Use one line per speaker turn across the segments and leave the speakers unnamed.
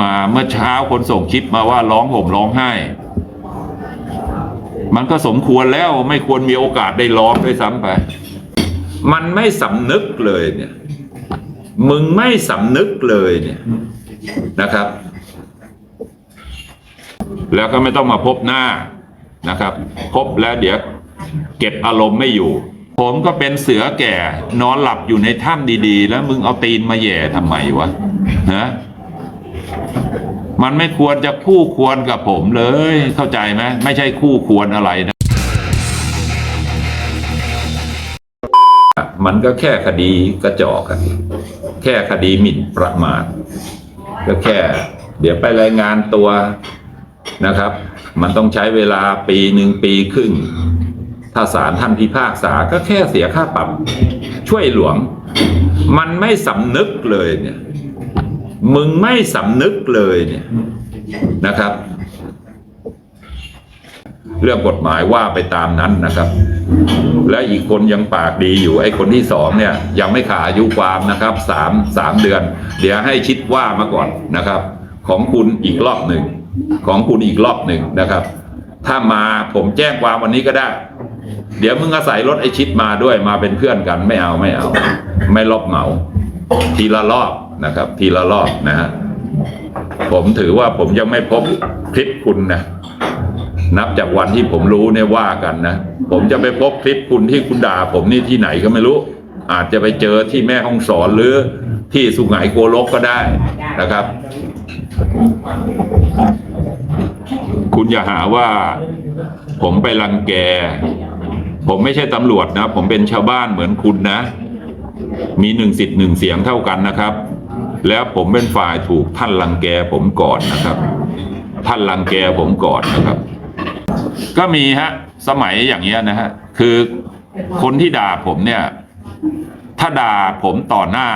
มาเมื่อเช้าคนส่งคลิปมาว่าร้องห่มร้องไห้ มันก็สมควรแล้วไม่ควรมีโอกาสได้ร้องด้วยซ้ำไป มันไม่สำนึกเลยเนี่ย มึงไม่สำนึกเลยเนี่ยนะครับ แล้วก็ไม่ต้องมาพบหน้านะครับ พบแล้วเดี๋ยวเก็บอารมณ์ไม่อยู่ ผมก็เป็นเสือแก่ นอนหลับอยู่ในถ้ำดีๆ แล้วมึงเอาตีนมาแย่ทำไมวะฮะ มันไม่ควรจะคู่ควรกับผมเลย เข้าใจไหมไม่ใช่คู่ควรอะไรนะ มันก็แค่คดีกระจอกแค่คดีหมิ่นประมาทก็แค่ เดี๋ยวไปรายงานตัวนะครับ มันต้องใช้เวลาปีหนึ่งปีครึ่ง ถ้าศาลท่านพิพากษาก็แค่เสียค่าปรับ ช่วยหลวง มันไม่สำนึกเลยเนี่ย มึงไม่สำนึกเลยเนี่ยนะครับ เรื่องกฎหมายว่าไปตามนั้นนะครับ และอีกคนยังปากดีอยู่ ไอ้คนที่สองเนี่ย ยังไม่ขาดอายุความนะครับสามสามเดือน เดี๋ยวให้ชิดว่ามาก่อนนะครับ ของคุณอีกรอบหนึ่งของคุณอีกรอบหนึ่งนะครับ ถ้ามาผมแจ้งความวันนี้ก็ได้ เดี๋ยวมึงอาศัยรถไอชิดมาด้วยมาเป็นเพื่อนกันไม่เอาไม่เอา ไม่ลบเหมา ทีละรอบ นะครับ ทีละรอบนะฮะผมถือว่าผมยังไม่พบคลิปคุณนะนับจากวันที่ผมรู้เนี่ยว่ากันนะ ผมจะไปพบคลิปคุณที่คุณด่า ผมนี่ที่ไหนก็ไม่รู้ อาจจะไปเจอที่แม่ห้องสอนหรือที่สุไหงโกลกก็ได้นะครับ คุณอย่าหาว่า ผมไปรังแก ผมไม่ใช่ตำรวจนะ ผมเป็นชาวบ้านเหมือนคุณนะ มีหนึ่งสิทธิ์หนึ่งเสียงเท่ากันนะครับ แล้วผมเป็นฝ่ายถูกท่านรังแกผมก่อนนะครับ ท่านรังแกผมก่อนนะครับ ก็มีฮะสมัยอย่างเงี้ยนะฮะคือคนที่ด่าผมเนี่ย ถ้าด่าผมต่อหน้า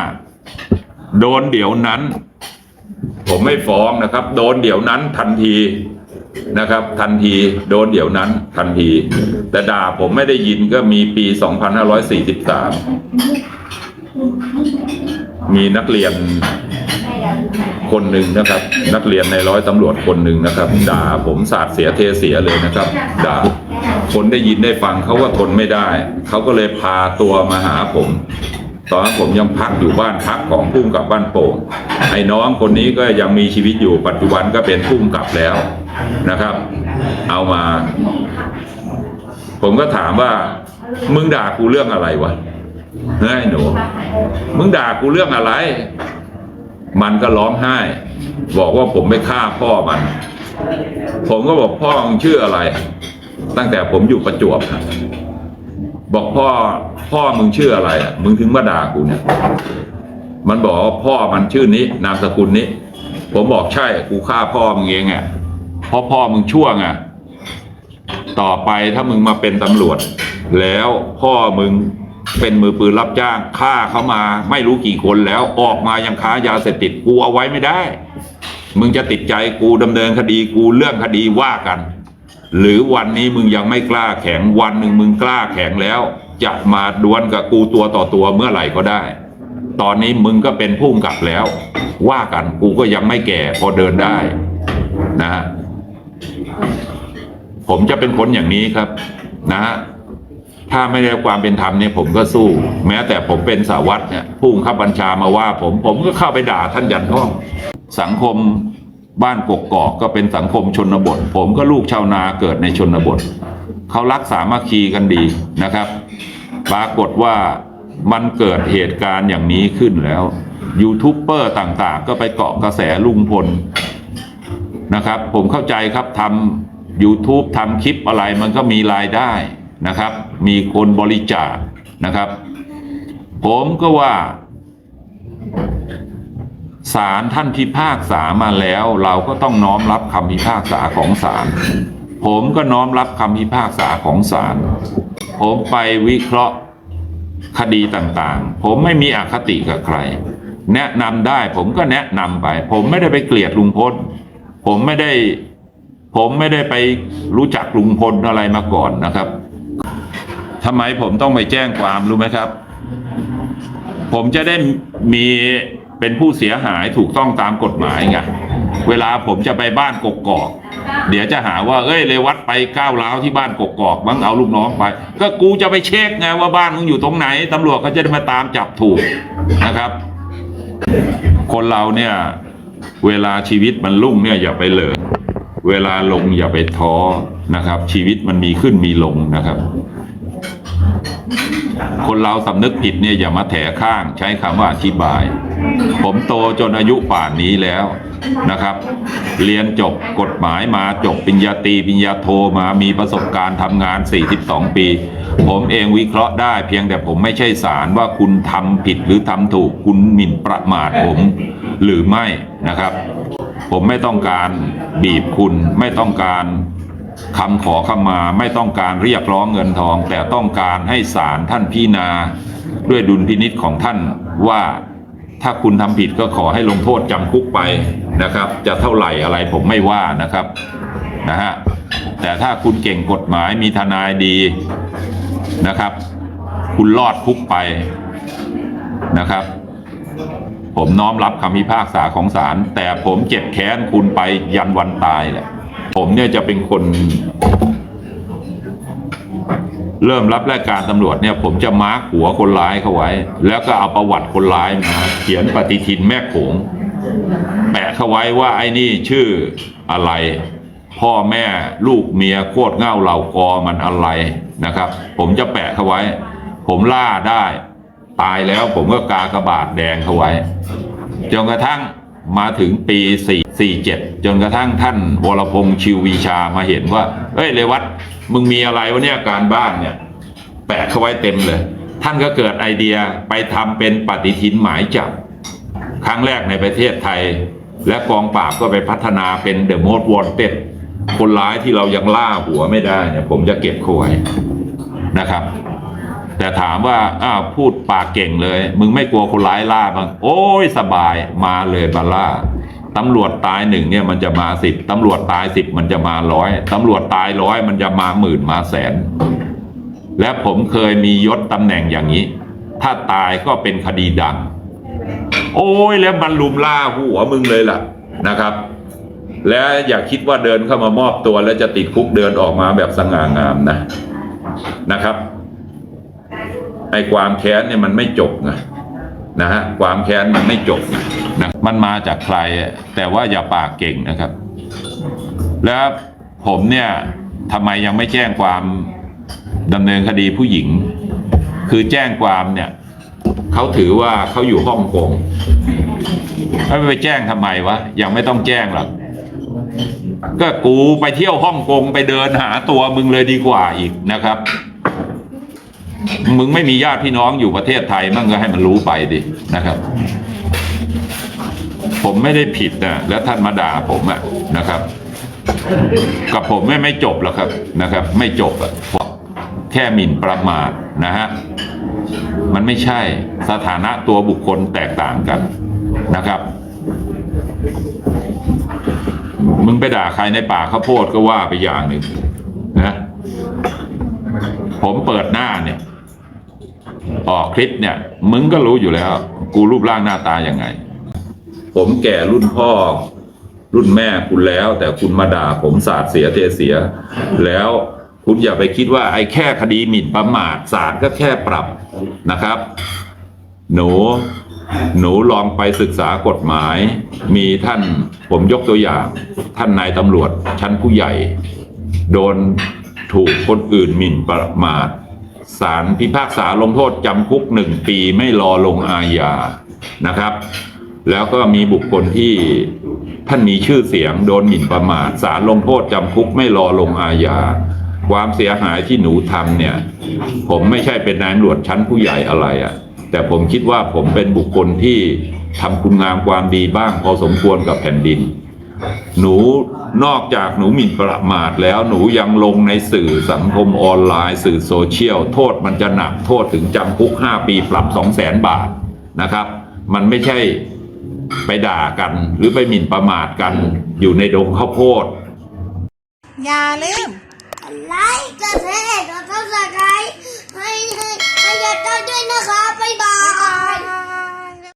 โดนเดี๋ยวนั้น ผมไม่ฟ้องนะครับ โดนเดี๋ยวนั้นทันทีนะครับ ทันทีโดนเดี๋ยวนั้นทันที แต่ด่าผมไม่ได้ยินก็มีปี 2543 มีนักเรียนคนหนึ่งนะครับ นักเรียนในร้อยตำรวจคนหนึ่งนะครับ ด่าผมสาดเสียเทเสียเลยนะครับ ด่าคนได้ยินได้ฟังเขาก็ทนไม่ได้ เขาก็เลยพาตัวมาหาผม ตอนนั้นผมยังพักอยู่บ้านพักของพุ่มกับบ้านโป่งไอ้น้องคนนี้ก็ยังมีชีวิตอยู่ปัจจุบันก็เป็นพุ่มกับแล้วนะครับ เอามา ผมก็ถามว่ามึงด่ากูเรื่องอะไรวะ เฮ้ยหนู มึงด่ากูเรื่องอะไร มันก็ร้องไห้ บอกว่าผมไปฆ่าพ่อมัน ผมก็บอกพ่อมึงชื่ออะไร ตั้งแต่ผมอยู่ประจวบบบอกพ่อพ่อมึงชื่ออะไรอะมึงถึงมาด่ากูเนี่ย มันบอกว่าพ่อมันชื่อนี้ นามสกุลนี้ ผมบอกใช่กูฆ่าพ่อมึงเองอะเพราะพ่อมึงชั่วไงต่อไปถ้ามึงมาเป็นตำรวจ แล้วพ่อมึง เป็นมือปืนรับจ้างฆ่าเขามาไม่รู้กี่คนแล้วออกมายังค้ายาเสพติดกูเอาไว้ไม่ได้ มึงจะติดใจกูดำเนินคดีกูเรื่องคดีว่ากัน หรือวันนี้มึงยังไม่กล้าแข็งวันหนึ่งมึงกล้าแข็งแล้ว จะมาดวลกับกูตัวต่อตัวเมื่อไหร่ก็ได้ ตอนนี้มึงก็เป็นผู้กำกับแล้ว ว่ากันกูก็ยังไม่แก่พอเดินได้นะฮะผมจะเป็นคนอย่างนี้ครับนะฮะ ถ้าไม่ได้ความเป็นธรรมเนี่ยผมก็สู้ แม้แต่ผมเป็นสาวัตเนี่ยผู้บังคับบัญชามาว่า ผมผมก็เข้าไปด่าท่านยันห้อง สังคมบ้านกกอกก็เป็นสังคมชนบท ผมก็ลูกชาวนาเกิดในชนบทเขารักสามัคคีกันดีนะครับ ปรากฏว่ามันเกิดเหตุการณ์อย่างนี้ขึ้นแล้วยูทูบเบอร์ต่างๆ ก็ไปเกาะกระแสลุงพลนะครับ ผมเข้าใจครับทำ YouTube ทำคลิปอะไรมันก็มีรายได้ นะครับ มีคนบริจาคนะครับ ผมก็ว่าศาลท่านพิพากษามาแล้ว เราก็ต้องน้อมรับคำพิพากษาของศาลผมก็น้อมรับคำพิพากษาของศาลผมไปวิเคราะห์คดีต่างๆ ผมไม่มีอคติกับใคร แนะนำได้ผมก็แนะนำไป ผมไม่ได้ไปเกลียดลุงพลผมไม่ได้ ผมไม่ได้ไปรู้จักลุงพลอะไรมาก่อนนะครับ ทำไมผมต้องไปแจ้งความรู้ไหมครับ ผมจะได้มีเป็นผู้เสียหายถูกต้องตามกฎหมายไงเวลาผมจะไปบ้านกกอก เดี๋ยวจะหาว่า เอ้ยเลวัดไปก้าวร้าวที่บ้านกกอกมั้งเอาลูกน้องไป ก็กูจะไปเช็คไงว่าบ้านมึงอยู่ตรงไหนตำรวจก็จะได้มาตามจับถูกนะครับ คนเราเนี่ย เวลาชีวิตมันลุ่งเนี่ยอย่าไปเหลิเวลาลงอย่าไปท้อนะครับ ชีวิตมันมีขึ้นมีลงนะครับ คนเราสำนึกผิดเนี่ยอย่ามาแถข้างใช้คำว่าอธิบาย ผมโตจนอายุป่านนี้แล้วนะครับ เรียนจบกฎหมายมาจบปริญญาตรีปริญญาโทมามีประสบการณ์ทำงาน 42 ปี ผมเองวิเคราะห์ได้เพียงแต่ผมไม่ใช่สารว่าคุณทำผิดหรือทำถูกคุณหมิ่นประมาทผมหรือไม่นะครับ ผมไม่ต้องการบีบคุณไม่ต้องการ คำขอขมาไม่ต้องการเรียกร้องเงินทอง แต่ต้องการให้ศาลท่านพิจารณาด้วยดุลพินิษของท่านว่าถ้าคุณทำผิดก็ขอให้ลงโทษจำคุกไปนะครับ จะเท่าไหร่อะไรผมไม่ว่านะครับนะฮะแต่ถ้าคุณเก่งกฎหมายมีทนายดีนะครับ คุณรอดคุกไปนะครับ ผมน้อมรับคำพิพากษาของศาลแต่ผมเจ็บแค้นคุณไปยันวันตายแหละ ผมเนี่ยจะเป็นคน เริ่มรับราชการตำรวจเนี่ย ผมจะมาร์กหัวคนร้ายเขาไว้ แล้วก็เอาประวัติคนร้ายมาเขียนปฏิทินแม่โขงแปะเขาไว้ว่าไอ้นี่ชื่ออะไร พ่อแม่ลูกเมียโคตรเง่าเหล่ากอมันอะไรนะครับ ผมจะแปะเขาไว้ ผมล่าได้ ตายแล้วผมก็กากระบาดแดงเขาไว้จนกระทั่ง มาถึงปี 4 47 จนกระทั่งท่านวรพงษ์ชิววีชามาเห็นว่าเอ้ย เลวัตมึงมีอะไรวะเนี่ยการบ้านเนี่ย แปะเข้าไว้เต็มเลย ท่านก็เกิดไอเดียไปทำเป็นปฏิทินหมายจับ ครั้งแรกในประเทศไทย และกองปราบก็ไปพัฒนาเป็น The Most Wanted คนร้ายที่เรายังล่าหัวไม่ได้เนี่ยผมจะเก็บเขาไว้นะครับ แต่ถามว่าอ้าวพูดปากเก่งเลย มึงไม่กลัวคนร้ายล่าบ้างโอ้ยสบายมาเลยบาล่าตำรวจตายหนึ่งเนี่ยมันจะมาสิบตำรวจตายสิบมันจะมาร้อยตำรวจตายร้อยมันจะมาหมื่นมาแสน และผมเคยมียศตำแหน่งอย่างนี้ ถ้าตายก็เป็นคดีดัง โอ้ยแล้วมันลุมล่าหัวมึงเลยล่ะนะครับ และอย่าคิดว่าเดินเข้ามามอบตัวแล้วจะติดคุกเดินออกมาแบบสง่างามนะนะครับ ไอ้ความแค้นเนี่ยมันไม่จบนะนะฮะความแค้นมันไม่จบนะมันมาจากใครแต่ว่าอย่าปากเก่งนะครับ แล้วผมเนี่ยทำไมยังไม่แจ้งความดำเนินคดีผู้หญิง คือแจ้งความเนี่ยเขาถือว่าเขาอยู่ฮ่องกงแล้วไปแจ้งทำไมวะยังไม่ต้องแจ้งหรอกก็กูไปเที่ยวฮ่องกงไปเดินหาตัวมึงเลยดีกว่าอีกนะครับ มึงไม่มีญาติพี่น้องอยู่ประเทศไทยมั่งก็ให้มันรู้ไปดินะครับ ผมไม่ได้ผิดนะแล้วท่านมาด่าผมอะนะครับ กับผมไม่ไม่จบหรอกครับนะครับ ไม่จบอะแค่หมิ่นประมาทนะฮะมันไม่ใช่สถานะตัวบุคคลแตกต่างกันนะครับ มึงไปด่าใครในป่าข้าวโพดก็ว่าไปอย่างหนึ่ง ออกคลิปเนี่ย มึงก็รู้อยู่แล้ว กูรูปร่างหน้าตายังไง ผมแก่รุ่นพ่อ รุ่นแม่คุณแล้ว แต่คุณมาด่าผมสาดเสียเทเสีย แล้วคุณอย่าไปคิดว่าไอ้แค่คดีหมิ่นประมาทศาลก็แค่ปรับนะครับ หนูหนูลองไปศึกษากฎหมาย มีท่านผมยกตัวอย่าง ท่านนายตำรวจชั้นผู้ใหญ่ โดนถูกคนอื่นหมิ่นประมาท ศาลพิพากษาลงโทษจำคุกหนึ่งปีไม่รอลงอาญานะครับ แล้วก็มีบุคคลที่ท่านมีชื่อเสียงโดนหมิ่นประมาทศาลลงโทษจำคุกไม่รอลงอาญาความเสียหายที่หนูทำเนี่ย ผมไม่ใช่เป็นนายตำรวจชั้นผู้ใหญ่อะไรอะ่ะ แต่ผมคิดว่าผมเป็นบุคคลที่ทำคุณงามความดีบ้างพอสมควรกับแผ่นดิน หนู นอกจากหนูหมิ่นประมาทแล้วหนูยังลงในสื่อสังคมออนไลน์ สื่อโซเชียล โทษมันจะหนักโทษถึงจำคุก 5 ปีปรับ 2 0 0แสนบาทนะครับ มันไม่ใช่ไปด่ากัน หรือไปหมิ่นประมาทกันอยู่ในดงข้าวโพด
อย่าลืม
ไลค์กระเทศกดซับสไครต์ให้ให้ให้ยาต้าด้วยนะคะบ๊ายบาย